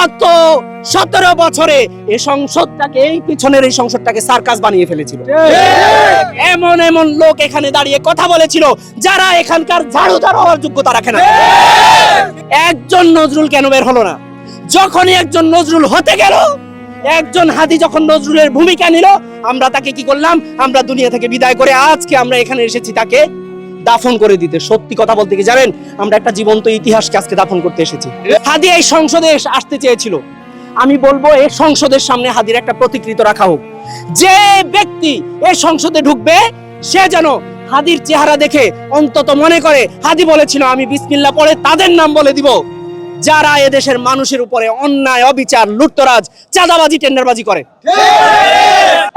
গত সতেরো বছরে এই সংসদটাকে এই পিছনের এই সংসদটাকে সার্কাস বানিয়ে ফেলেছিল। এমন এমন লোক এখানে দাঁড়িয়ে কথা বলেছিল যারা এখানকার ঝাড়ুদার হওয়ার যোগ্যতা রাখে না। একজন নজরুল কেন বের হলো না? যখনই একজন নজরুল হতে গেল একজন হাদি যখন নজরুলের ভূমিকা নিল আমরা তাকে কি করলাম? আমরা দুনিয়া থেকে বিদায় করে আজকে আমরা এখানে এসেছি তাকে দাফন করে দিতে। সত্যি কথা বলতে কি জানেন? আমরা একটা জীবন্ত ইতিহাসকে আজকে দাফন করতে এসেছি। হাদি এই সংসদে আসতে চেয়েছিল। আমি বলব এই সংসদের সামনে হাদির একটা প্রতিকৃত রাখা হোক। যে ব্যক্তি এই সংসদে ঢুকবে সে যেন হাদির চেহারা দেখে অন্তত মনে করে হাদি বলেছিল আমি বিসমিল্লা পড়ে তাদের নাম বলে দিব। যারা এদেশের মানুষের উপরে অন্যায় অবিচার লুটতরাজ চাঁদাবাজি টেন্ডারবাজি করে।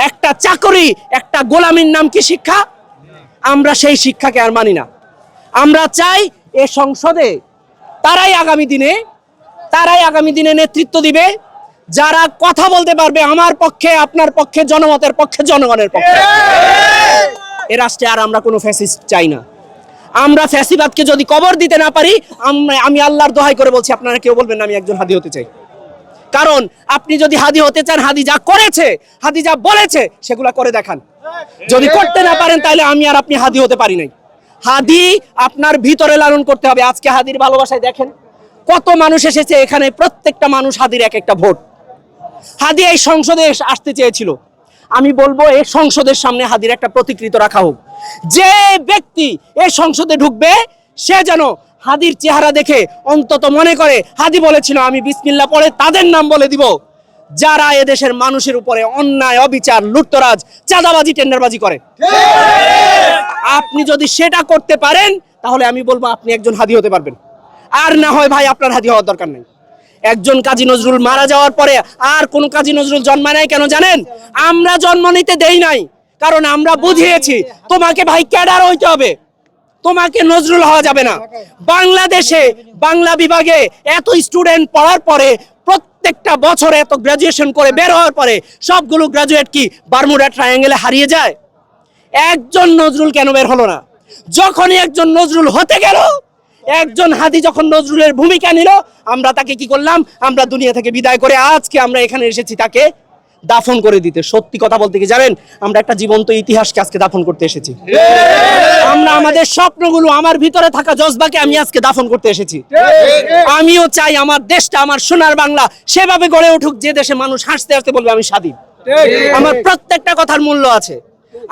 একটা চাকরি একটা গোলামীর নাম কি শিক্ষা? আমরা সেই শিক্ষাকে আর মানি না। আমরা চাই এ সংসদে তারাই আগামী দিনে, তারাই আগামী দিনে নেতৃত্ব দিবে। যারা কথা বলতে পারবে আমার পক্ষে, আপনার পক্ষে, জনমতের পক্ষে, জনগণের পক্ষে। এ রাষ্ট্রে আর আমরা কোনো ফ্যাসিস্ট চাই না। আমরা ফ্যাসিবাদকে যদি কবর দিতে না পারি আমি আল্লাহর দোহাই করে বলছি, আপনারা কেউ বলবেন না, আমি একজন হাদি হতে চাই। কারণ আপনি যদি হাদি হতে চান, হাদি যা করেছে, হাদি যা বলেছে, সেগুলা করে দেখান। যদি করতে না পারেন, তাহলে আমি আর আপনি হাদি হতে পারি নাই। হাদি আপনার ভিতরে লালন করতে হবে। আজকে হাদির ভালোবাসায় দেখেন, কত মানুষ এসেছে, এখানে প্রত্যেকটা মানুষ হাদির এক একটা ভোট। হাদি এই সংসদে আসতে চেয়েছিল। আমি বলব, এই সংসদের সামনে হাদির একটা প্রতিকৃত রাখা হোক। যে ব্যক্তি এই সংসদে ঢুকবে, সে যেন হাদির চেহারা দেখে অন্তত মনে করে, হাদি বলেছিল, আমি বিসমিল্লা পড়ে তাদের নাম বলে দিব। যারা এদেশের মানুষের উপরে অন্যায়, অবিচার, লুটতরাজ, চাঁদাবাজি, টেন্ডারবাজি করে। আপনি যদি সেটা করতে পারেন, তাহলে আমি বলব আপনি একজন হাদি হতে পারবেন। আর না হয় ভাই, আপনার হাদি হওয়ার দরকার নেই। একজন কাজী নজরুল মারা যাওয়ার পরে আর কোন কাজী নজরুল জন্মায় নাই কেন জানেন? আমরা জন্ম নিতে দেই নাই, কারণ আমরা বুঝিয়েছি, তোমাকে ভাই ক্যাডার হইতে হবে। তোমাকে নজরুল হওয়া যাবে না। বাংলাদেশে, বাংলা বিভাগে এত স্টুডেন্ট পড়ার পরে প্রত্যেকটা বছর এত গ্রাজুয়েশন করে বের হওয়ার পরে সবগুলো গ্রাজুয়েট কি বারমুডা ট্রায়াঙ্গেলে হারিয়ে যায়? একজন নজরুল কেন বের হলো না? যখনই একজন নজরুল হতে গেল, একজন হাদি যখন নজরুলের ভূমিকা নিল, আমরা তাকে কি করলাম? আমরা দুনিয়া থেকে বিদায় করে আজকে আমরা এখানে এসেছি তাকে দাফন করে দিতে। সত্যি কথা বলতে কি জানেন? আমরা একটা জীবন্ত ইতিহাসকে আজকে দাফন করতে এসেছি। আমরা আমাদের স্বপ্নগুলো আমার ভিতরে থাকা জজবাকে আমি আজকে দাফন করতে এসেছি। আমিও চাই আমার দেশটা, আমার সোনার বাংলা সেভাবে গড়ে উঠুক, যে দেশে মানুষ হাসতে হাসতে বলবে আমি স্বাধীন। আমার প্রত্যেকটা কথার মূল্য আছে।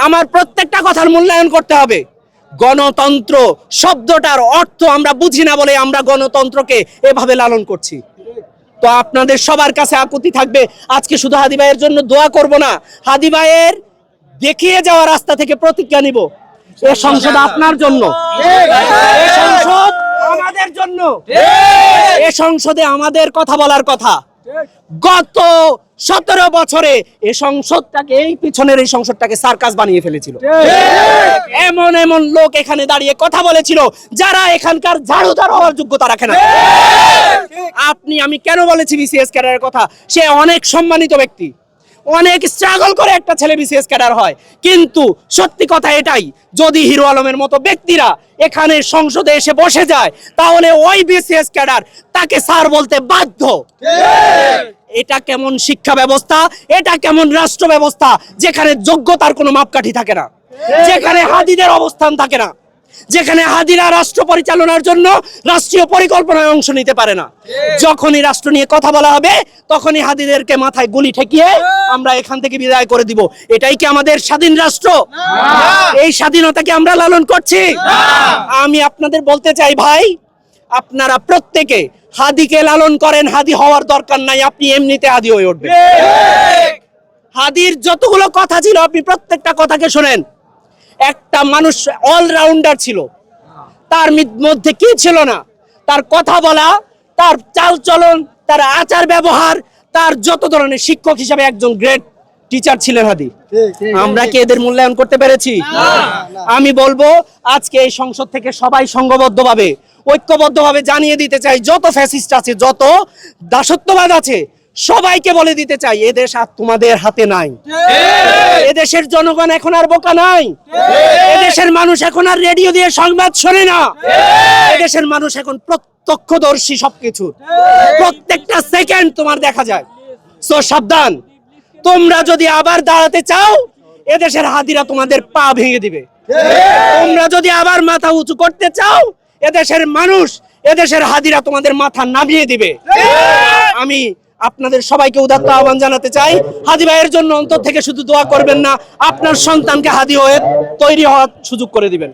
আমার প্রত্যেকটা কথার মূল্যায়ন করতে হবে। গণতন্ত্র শব্দটার অর্থ আমরা বুঝি না বলে আমরা গণতন্ত্রকে এভাবে লালন করছি। তো আপনাদের সবার কাছে আকুতি থাকবে, আজকে শুধু হাদি ভাইয়ের জন্য দোয়া করব না, হাদি ভাইয়ের দেখিয়ে যাওয়া রাস্তা থেকে প্রতিজ্ঞা নিব, এ সংসদ আপনার জন্য, এ সংসদ আমাদের জন্য, এ সংসদে আমাদের কথা বলার কথা। গত সতেরো বছরে এই সংসদটাকে, এই পিছনের এই সংসদটাকে সার্কাস বানিয়ে ফেলেছিল। এমন এমন লোক এখানে দাঁড়িয়ে কথা বলেছিল, যারা এখানকার ঝাড়ুদার হওয়ার যোগ্যতা রাখে না। আপনি, আমি কেন বলেছি বিসিএস ক্যাডারের কথা? সে অনেক সম্মানিত ব্যক্তি। অনেক স্ট্রাগল করে একটা ছেলে বিসিএস ক্যাডার হয়। কিন্তু সত্যি কথা এটাই, যদি হিরো আলমের মতো ব্যক্তিরা এখানে সংসদে এসে বসে যায়, তাহলে ওই বিসিএস ক্যাডার তাকে স্যার বলতে বাধ্য। এটা কেমন শিক্ষা ব্যবস্থা? এটা কেমন রাষ্ট্র ব্যবস্থা? যেখানে যোগ্যতার কোনো মাপকাঠি থাকে না। যেখানে হাদিদের অবস্থান থাকে না। যেখানে হাদিরা রাষ্ট্র পরিচালনার জন্য রাষ্ট্রীয় পরিকল্পনায় অংশ নিতে পারে না। যখনই রাষ্ট্র নিয়ে কথা বলা হবে তখনই হাদিদেরকে মাথায় গুলি ঠেকিয়ে আমরা এখান থেকে বিদায় করে দিব। এটাই কি আমাদের স্বাধীন রাষ্ট্র? এই স্বাধীনতাকে আমরা লালন করছি? আমি আপনাদের বলতে চাই ভাই আপনারা প্রত্যেকে হাদিকে লালন করেন হাদি হওয়ার দরকার নাই আপনি এমনিতে হাদি হয়ে উঠবেন। হাদির যতগুলো কথা ছিল আপনি প্রত্যেকটা কথাকে শোনেন। একটা মানুষ অলরাউন্ডার ছিল। তার মধ্যে কি ছিল না। তার কথা বলা তার চাল চলন তার আচার ব্যবহার তার যত ধরনের শিক্ষক হিসাবে একজন গ্রেট টিচার ছিলেন হাদি। আমরা কি এদের মূল্যায়ন করতে পেরেছি? আমি বলব আজকে এই সংসদ থেকে সবাই সংঘবদ্ধভাবে ঐক্যবদ্ধভাবে জানিয়ে দিতে চাই যত ফ্যাসিস্ট আছে যত দাসত্ববাদ আছে সবাইকে বলে দিতে চাই এদেশ আর তোমাদের হাতে নাই। এদেশের জনগণ এখন আর বোকা নাই। এদেশের মানুষ এখন আর রেডিও দিয়ে সংবাদ শোনে না। এদেশের মানুষ এখন প্রত্যক্ষদর্শী সবকিছু। প্রত্যেকটা সেকেন্ড তোমার দেখা যায়। সো সাবধান। তোমরা যদি আবার দাঁড়াতে চাও এদেশের হাতিরা তোমাদের পা ভেঙে দিবে। তোমরা যদি আবার মাথা উঁচু করতে চাও এদেশের মানুষ এদেশের হাদিরা তোমাদের মাথা নামিয়ে দিবে। আমি আপনাদের সবাইকে উদাত্ত আহ্বান জানাতে চাই। হাদি ভাইয়ের জন্য অন্তর থেকে শুধু দোয়া করবেন না, আপনার সন্তানকে হাদি হয়ে তৈরি হওয়ার সুযোগ করে দিবেন।